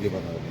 দিয়ে কথা হবে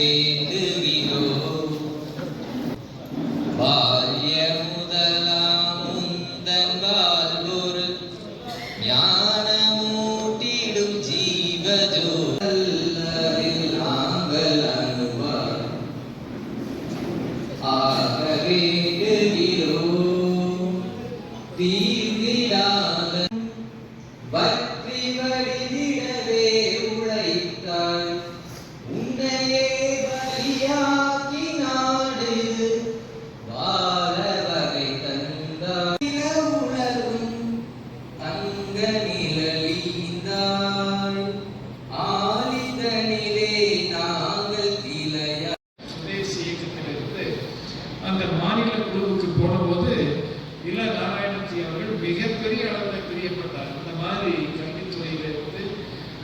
பெரிய அளவில் பிரியப்பட்டார். இந்த மாதிரி கல்வித்துறையில இருந்து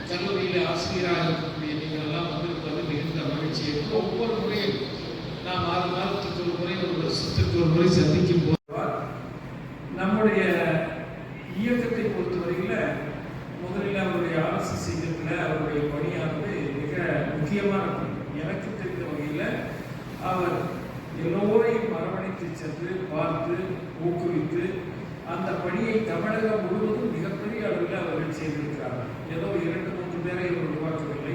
கல்லூரியில் ஆசிரியராக இருக்கக்கூடிய நீங்கள் எல்லாம் வந்திருப்பது மிகுந்த மகிழ்ச்சி. என்று ஒவ்வொரு முறையும் நாம் ஆறு மாதத்துக்கு ஒரு முறை ஒரு வருஷத்துக்கு ஒரு முறை சந்திக்கும் போது நம்முடைய இயக்கத்தை பொறுத்தவரையில் முதலில் அவருடைய ஆர்எஸ்எஸ் இயக்கத்தில் அவருடைய பணியானது மிக முக்கியமான பணி. எனக்கு தெரிந்த வகையில் அவர் எல்லோரையும் அரவணைத்து சென்று பார்த்து ஊக்குவித்து அந்த பணியை தமிழகம் முழுவதும் மிகப்பெரிய அளவில் அவர்கள் செய்திருக்கிறார்கள். ஏதோ இரண்டு மூன்று பேரை அவர் உருவாக்கவில்லை.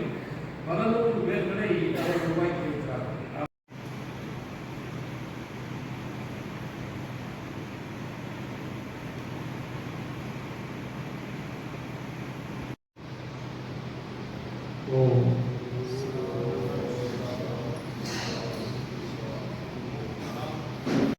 பல நூறு பேர்களை அவர் உருவாக்கி இருக்கிறார்கள் ஓ